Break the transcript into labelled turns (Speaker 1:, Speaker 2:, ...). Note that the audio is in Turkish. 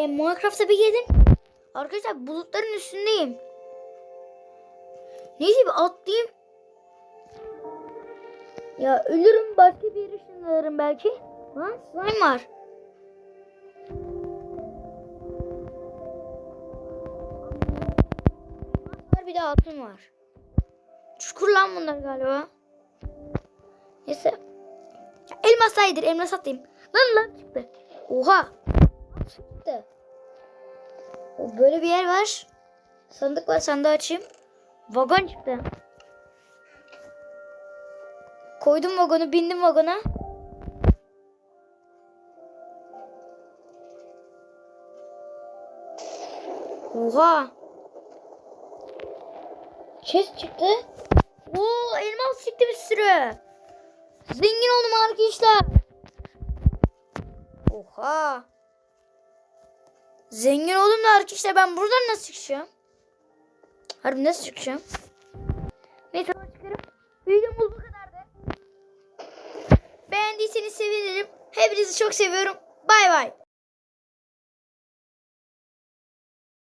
Speaker 1: E, Minecraft'a bir girdim. Arkadaşlar bulutların üstündeyim. Neyse bir atlayayım. Ya ölürüm başka bir yere ışınlanırım belki. Lan slime var. Var bir de altın var. Çukur lan bunlar galiba. Neyse. Ya elmas saydır elmas atayım. Lan lan çıktı. Oha. Çıktı. Böyle bir yer var. Sandık var sandığı açayım. Vagon çıktı. Koydum vagonu bindim vagona. Oha. Chest çıktı. Oo elmas çıktı bir sürü. Zengin oldum arkadaşlar. Oha. Zengin oldum da arkadaşlar ben buradan nasıl çıkacağım? Harbi nasıl çıkacağım? Neyse çıkarım. Videomuz bu kadardı. Beğendiyseniz sevinirim. Hepinizi çok seviyorum. Bay bay.